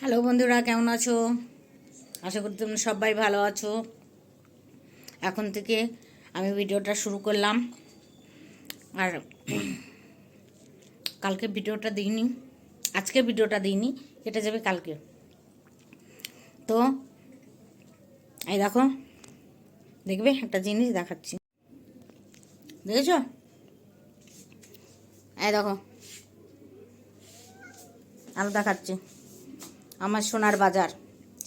Hello বন্ধুরা, কেমন আছো? আশা করি তোমরা সবাই ভালো আছো। এখন থেকে আমি ভিডিওটা শুরু করলাম। আর কালকে ভিডিওটা দিইনি, আজকে ভিডিওটা দিইনি, এটা যাবে কালকে। তো, এই দেখো, দেখবে একটা জিনিস দেখাচ্ছি। দেখেছ? এই দেখো আরও দেখাচ্ছি। আমার সোনার বাজার।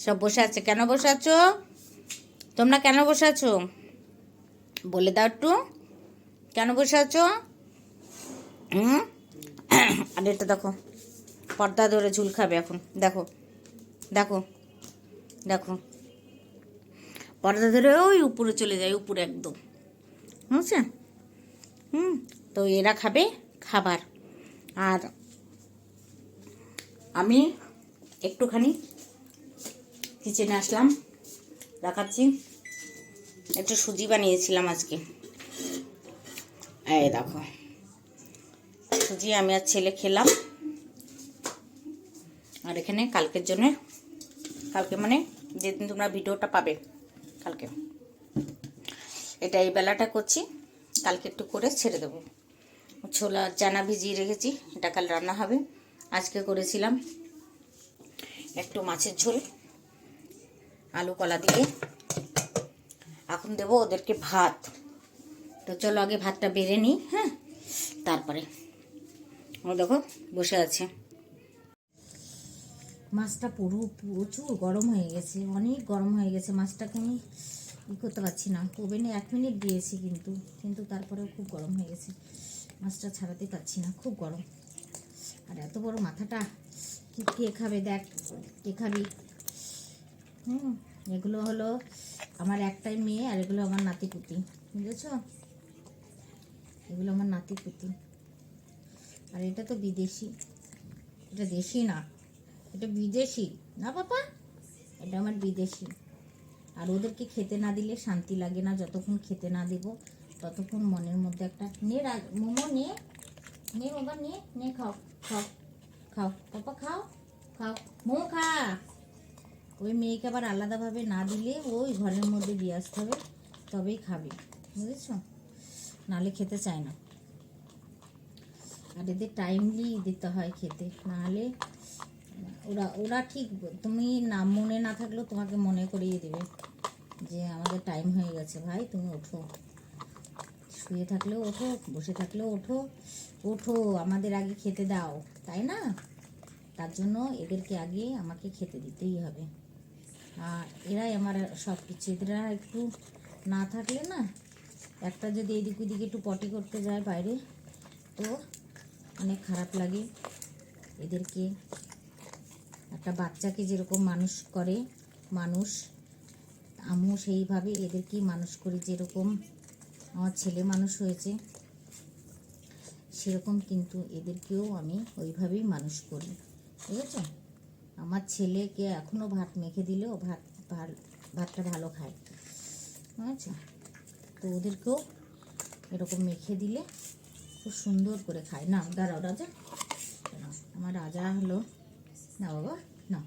সব বসে আছে। কেন বসে আছো? তোমরা কেন বসে আছো? বলে দাও একটু। কেন বসে আছো? হুম? আর এটা দেখো, পর্দা ধরে ঝুল খাবে এখন। দেখো দেখো দেখো। পর্দা ধরে ওই উপরে চলে যায়, উপরে একদম। বুঝছে? হুম? তো এরা খাবে খাবার। আর আমি একটুখানি কিচেনে আসলাম, দেখাচ্ছি। একটু সুজি বানিয়েছিলাম আজকে। এই দেখো, সুজি আমি আর ছেলে খেলাম। আর এখানে কালকের জন্য, কালকে মানে যেদিন তোমরা ভিডিওটা পাবে, কালকে। এটা এই বেলাটা করছি, কালকে একটু করে ছেড়ে দেবো। ছোলা চানা ভিজিয়ে রেখেছি, এটা কাল রান্না হবে। আজকে করেছিলাম একটু মাছের ঝোল, আলু কলা দিয়ে। এখন দেবো ওদেরকে ভাত। তো চলো আগে ভাতটা বেড়ে নিই হ্যাঁ? তারপরে। ও দেখো, বসে আছে। মাছটা পুরো, প্রচুর গরম হয়ে গেছে, অনেক গরম হয়ে গেছে মাছটাকে আমি ই করতে পারছি না। ওভেনে এক মিনিট দিয়েছি কিন্তু কিন্তু তারপরেও খুব গরম হয়ে গেছে। মাছটা ছাড়াতে পারছি না, খুব গরম। আর এত বড় মাথাটা কি কে খাবে দেখ কে খাবি হুম, এগুলো হলো আমার একটাই মেয়ে আর এগুলো আমার নাতি পুতি বুঝেছ? এগুলো আমার নাতি পুতি আর এটা তো বিদেশি, এটা দেশি না, এটা বিদেশি। না, পাপা? এটা আমার বিদেশি। আর ওদেরকে খেতে না দিলে শান্তি লাগে না, যতক্ষণ খেতে না দেব, ততক্ষণ মনের মধ্যে একটা, নে মোমো নে নে বাবা, নে নে, খাও খাও। খাও। পাপা, খাও। খাও। মো খা। ওই মেয়েকে আবার আলাদাভাবে না দিলে ওই ঘরের মধ্যে দিয়ে আসতে হবে, তবেই খাবে। বুঝেছ? নালে খেতে চায় না। আর এদের টাইমলি দিতে হয় খেতে। নাহলে ওরা ওরা ঠিক, তুমি না, মনে না থাকলেও তোমাকে মনে করিয়ে দেবে যে আমাদের টাইম হয়ে গেছে। ভাই, তুমি ওঠো। শুয়ে থাকলেও ওঠো, বসে থাকলেও ওঠো। ওঠো, আমাদের আগে খেতে দাও। তাই না? তার জন্য এদেরকে আগে আমাকে খেতে দিতেই হবে। আর এরাই আমার সব কিছু এরা একটু না থাকলে না, একটা যদি এদিক ওদিক একটু পটি করতে যায় বাইরে, তো অনেক খারাপ লাগে। এদেরকে একটা বাচ্চাকে যেরকম মানুষ করে, মানুষ, আমিও সেইভাবে এদেরকেই মানুষ করি যেরকম আমার ছেলে মানুষ হয়েছে। সেরকম কিন্তু এদেরকেও আমি ওইভাবেই মানুষ করি। বুঝেছ আমার ছেলেকে এখনও ভাত মেখে দিলেও ভাত ভাতটা ভালো খায়। বুঝেছ তো ওদেরকেও এরকম মেখে দিলে খুব সুন্দর করে খায়। না দাঁড়াও রাজা। আমার রাজা হলো। না বাবা না।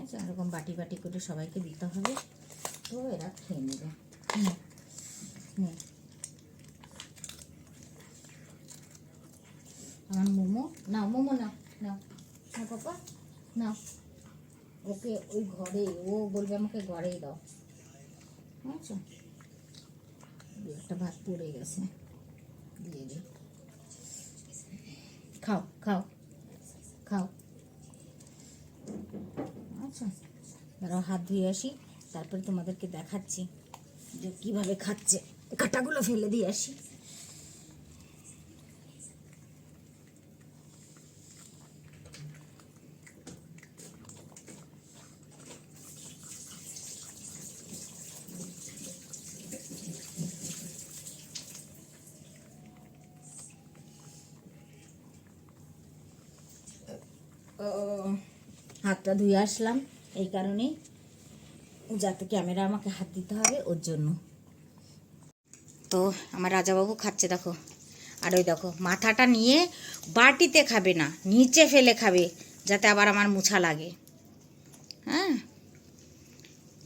আচ্ছা এরকম বাটি বাটি করে সবাইকে দিতে হবে। তো এরা খেয়ে নেবে। নে, নে। আমার মোমো নাও মোমো নাও নাও না পাপা নাও ওকে ওই ঘরে ও বলবে আমাকে ঘরেই দাও। আচ্ছা। একটা ভাত পড়ে গেছে। দিয়ে দিই খাও খাও খাও। আচ্ছা। দাঁড়াও হাত ধুয়ে আসি, তারপরে তোমাদেরকে দেখাচ্ছি যে কীভাবে খাচ্ছে। কাটাগুলো ফেলে দিয়ে আসি ও, হাতটা ধুয়ে আসলাম। এই কারণেই যাতে ক্যামেরা আমাকে হাত দিতে হবে ওর জন্য। তো আমার রাজাবাবু খাচ্ছে দেখো। আর ওই দেখো, মাথাটা নিয়ে বাটিতে খাবে না, নিচে ফেলে খাবে, যাতে আবার আমার মুছা লাগে। হ্যাঁ?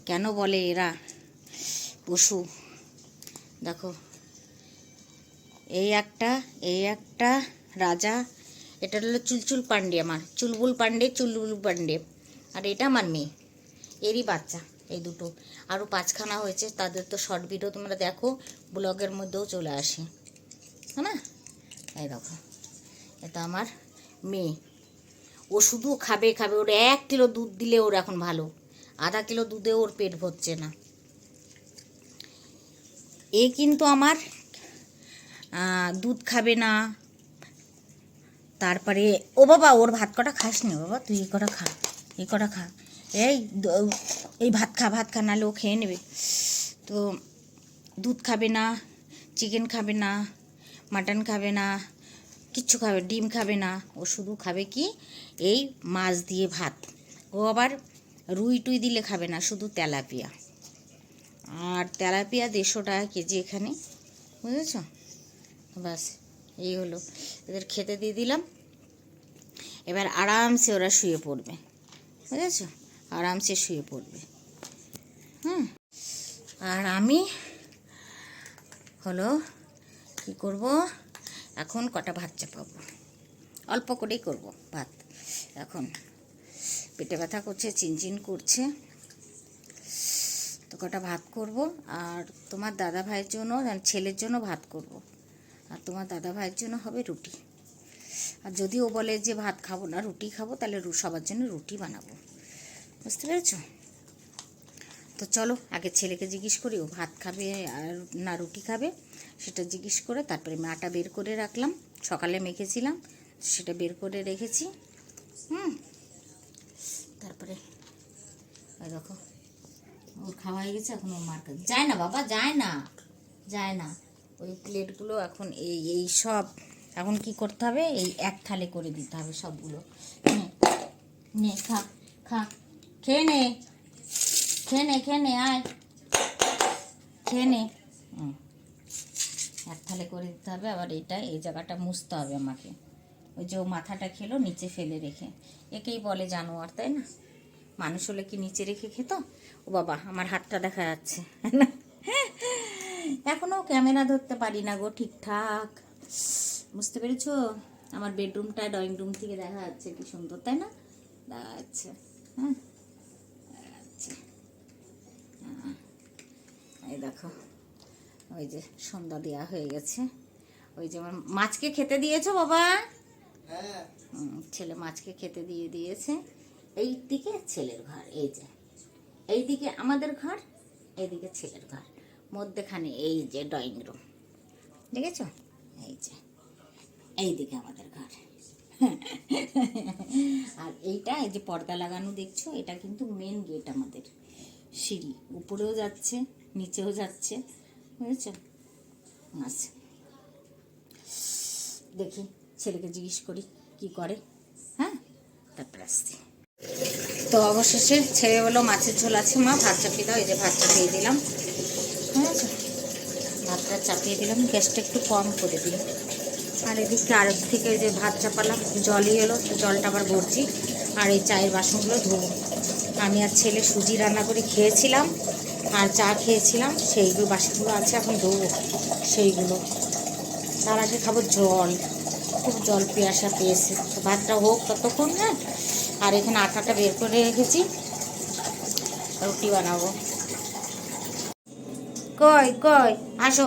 কেন বলে এরা? পশু। দেখো, এই একটা এই একটা রাজা এটা হলো চুলচুল পান্ডে আমার, চুলবুল পান্ডে চুলবুল পান্ডে। আর এটা আমার মেয়ে, এরই বাচ্চা এই দুটো। আরও পাঁচখানা হয়েছে, তাদের তো শর্ট ভিডিও তোমরা দেখো, ব্লগের মধ্যেও চলে আসে। হ্যাঁ না? এই দেখো, এটা আমার মেয়ে। ও শুধু খাবে খাবে, ওর এক কিলো দুধ দিলে ওর এখন ভালো। আধা কিলো দুধে ওর পেট ভরছে না। এ কিন্তু আমার দুধ খাবে না তারপরে, ও বাবা, ওর ভাত কটা খাস নি বাবা, তুই এই কটা খা এই কটা খা। এই এই ভাত খা ভাত খা, নাহলে ও খেয়ে নেবে। তো দুধ খাবে না, চিকেন খাবে না, মাটন খাবে না, কিচ্ছু খাবে, ডিম খাবে না। ও শুধু খাবে কি, এই মাছ দিয়ে ভাত। ও আবার রুই টুই দিলে খাবে না, শুধু তেলাপিয়া। আর তেলাপিয়া দেড়শো টাকা কেজি এখানে, বুঝেছ? ব্যাস এই হলো। এদের খেতে দিয়ে দিলাম। এবার আরামসে ওরা শুয়ে পড়বে। বুঝেছ? আরামসে শুয়ে পড়বে। হুম। আর আমি হলো কি করব? এখন কটা ভাত চাপাবো। অল্প করেই করব ভাত। এখন পেটে ব্যথা করছে, চিনচিন করছে। তো কটা ভাত করব। আর তোমার দাদা ভাইয়ের জন্য ছেলের জন্য ভাত করব। আর তোমার দাদা ভাইয়ের জন্য হবে রুটি। আর যদি ও বলে যে ভাত খাব না, রুটি খাব, তাহলে সবার জন্য রুটি বানাবো। বুঝতে পেরেছ? তো চলো, আগে ছেলেকে জিজ্ঞেস করি, ও ভাত খাবে আর না রুটি খাবে? সেটা জিজ্ঞেস করে তারপরে আমি আটা বের করে রাখলাম। সকালে মেখেছিলাম, সেটা বের করে রেখেছি। হুম? তারপরে দেখো, ওর খাওয়া হয়ে গেছে, এখন ওর মার যায় না বাবা, যায় না। যায় না। ওই প্লেটগুলো এখন এই এই সব এখন কি করতে হবে? এই এক থালে করে দিতে হবে সবগুলো। নে, নে খা খা খেয়ে নে খেয়ে নে খেয়ে নে আয়। খেয়ে নে। এক থালে করে দিতে হবে আবার এটা এই জায়গাটা মুছতে হবে আমাকে। ওই যে ও মাথাটা খেলো নিচে ফেলে রেখে। একেই বলে জানোয়ার তাই না? মানুষ হলে কি নিচে রেখে খেত? ও বাবা আমার হাতটা দেখা যাচ্ছে। এখনও ক্যামেরা ধরতে পারি না গো ঠিকঠাক। বুঝতে পেরেছ? আমার বেডরুমটা ড্রয়িং রুম থেকে দেখা যাচ্ছে কি সুন্দর তাই না? দেখা যাচ্ছে। হ্যাঁ। হ্যাঁ। এই দেখো ওই যে সন্ধ্যা দেওয়া হয়ে গেছে। ওই যে আমার মাছকে খেতে দিয়েছ বাবা? হুম, ছেলে মাছকে খেতে দিয়ে দিয়েছে। এই দিকে ছেলের ঘর এই যে। এই দিকে আমাদের ঘর এইদিকে ছেলের ঘর। মধ্যেখানে, এই যে ড্রয়িং রুম দেখেছ? এই যে এইদিকে আমাদের ঘর। আর এইটা, এই যে পর্দা লাগানো দেখছ, এটা কিন্তু মেন গেট আমাদের। সিঁড়ি, উপরেও যাচ্ছে, নিচেও যাচ্ছে। বুঝেছ? আচ্ছা দেখি, ছেলেকে জিজ্ঞেস করি, কি করে? হ্যাঁ? তারপর আসছি। তো অবশেষে ছেলে বলো মাছের ঝোল আছে মা ভাত চাপিয়ে দাও, এই যে ভাত চাপিয়ে দিলাম। চাপিয়ে দিলাম, গ্যাসটা একটু কম করে দিই আর এদিকে আরেক থেকে যে ভাত চাপালাম, জলই এলো জলটা আবার ভরছি। আর এই চায়ের বাসনগুলো ধোবো। আমি আর ছেলে সুজি রান্না করে খেয়েছিলাম, আর চা খেয়েছিলাম, সেইগুলো বাসনগুলো আছে, এখন ধোবো, সেইগুলো। তার আগে খাব জল। খুব জল পিয়াসা পেয়েছে। তো ভাতটা হোক ততক্ষণ না আর এখানে আটাটা বের করে রেখেছি। রুটি বানাবো। কই কই? আসো।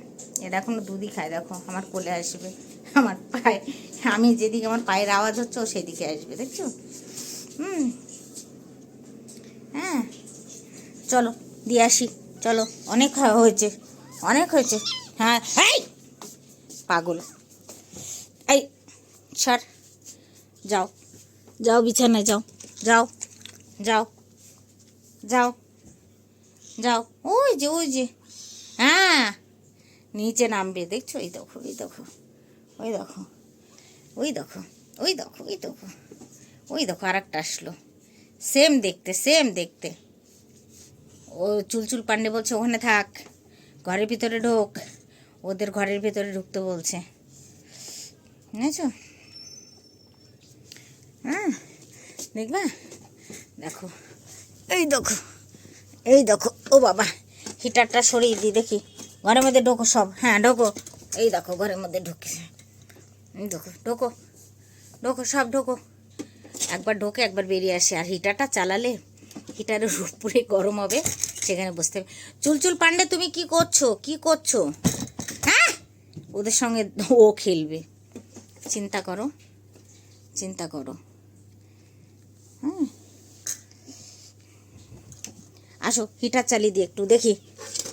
এটা এখনও দুধই খায়, দেখো, আমার কোলে আসবে, আমার পায়ে, আমি যেদিকে আমার পায়ের আওয়াজ হচ্ছে ও সেদিকে আসবে, দেখছ? হুম। হ্যাঁ। চলো, দিয়ে আসি, চলো, অনেক হয়েছে অনেক হয়েছে হ্যাঁ এই! পাগল। এই, ছাড়, যাও যাও বিছানায়, যাও যাও যাও যাও যাও, ওই যে ওই যে হ্যাঁ। নিচে নামবে, দেখছ? ওই দেখো ওই দেখো ওই দেখো ওই দেখো ওই দেখো ওই দেখো ওই দেখো আর একটা আসলো। সেম দেখতে সেম দেখতে। ও চুলচুল পান্ডে বলছে, ওখানে থাক, ঘরের ভিতরে ঢোক, ওদের ঘরের ভিতরে ঢুকতে বলছে। বুঝেছ হ্যাঁ দেখবা? দেখো, এই দেখো এই দেখো, ও বাবা, হিটারটা সরিয়ে দিই দেখি। ঘরের মধ্যে ঢোকো সব। হ্যাঁ ঢোকো। এই দেখো, ঘরের মধ্যে ঢুকেছে। দেখো, ঢোকো। ঢোকো, সব ঢোকো। একবার ঢোকে, একবার বেরিয়ে আসে। আর হিটারটা চালালে হিটারের উপরে গরম হবে, সেখানে বসতে হবে। চুলচুল পান্ডে, তুমি কি করছ? কি করছ? হ্যাঁ? ওদের সঙ্গে ও খেলবে। চিন্তা করো। চিন্তা করো। হ্যাঁ আসো হিটার চালিয়ে দিই একটু, দেখি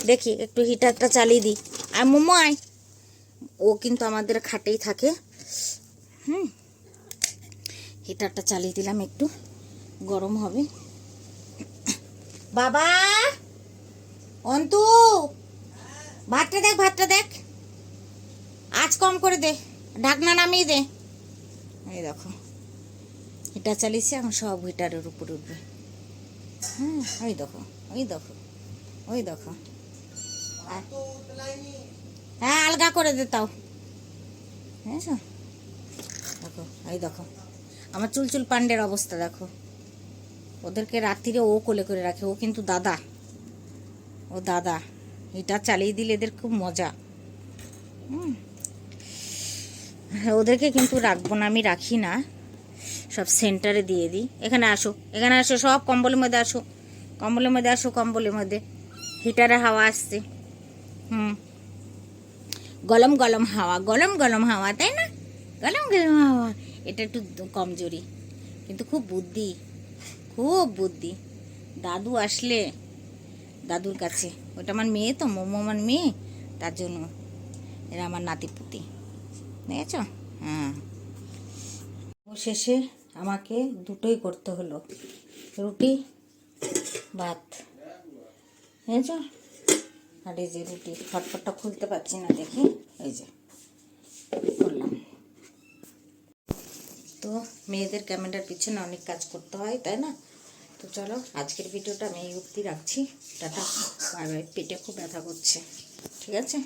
দেখি, একটু হিটারটা চালিয়ে দিই আর মোমো আয়। ও কিন্তু আমাদের খাটেই থাকে। হুম হিটারটা চালিয়ে দিলাম একটু, গরম হবে। বাবা! অন্তু! ভাতটা দেখ ভাতটা দেখ। আজ কম করে দে, ঢাকনা নামিয়ে দে। এই দেখো হিটার চালিয়েছি, এখন সব হিটারের উপরে উঠবে। হ্যাঁ ওই দেখো। ওই দেখো ওই দেখো। হ্যাঁ আলগা করে দে তাও। বুঝেছ? দেখো এই দেখো। আমার চুলচুল পান্ডের অবস্থা দেখো। ওদেরকে রাত্রিরে ও কোলে করে রাখে ও কিন্তু দাদা। ও দাদা। এটা চালিয়ে দিলে এদের খুব মজা। হুম। হ্যাঁ, ওদেরকে কিন্তু রাখব না আমি রাখি না। সব সেন্টারে দিয়ে দিই। এখানে আসো এখানে আসো সব কম্বলের মধ্যে আসো। কম্বলের মধ্যে আসো, কম্বলের মধ্যে। হিটারে হাওয়া আসছে। হুম। গলম গলম হাওয়া, গলম গলম হাওয়া, তাই না? গলম গলম হাওয়া। এটা একটু কমজোরি, কিন্তু খুব বুদ্ধি খুব বুদ্ধি। দাদু আসলে, দাদুর কাছে। ওটা আমার মেয়ে তো, মোমো আমার মেয়ে, তার জন্য। এরা আমার নাতিপুতি। দেখেছ? হ্যাঁ। শেষে আমাকে দুটোই করতে হলো। রুটি ভাত। বুঝেছ আর এই যে রুটি, ফটফটটা খুলতে পারছি না দেখি। এই যে করলাম তো মেয়েদের ক্যামেরার পিছনে অনেক কাজ করতে হয়, তাই না? তো চলো, আজকের ভিডিওটা আমি এই অবধি রাখছি। টাটা। Bye bye. পেটে খুব ব্যথা করছে। ঠিক আছে?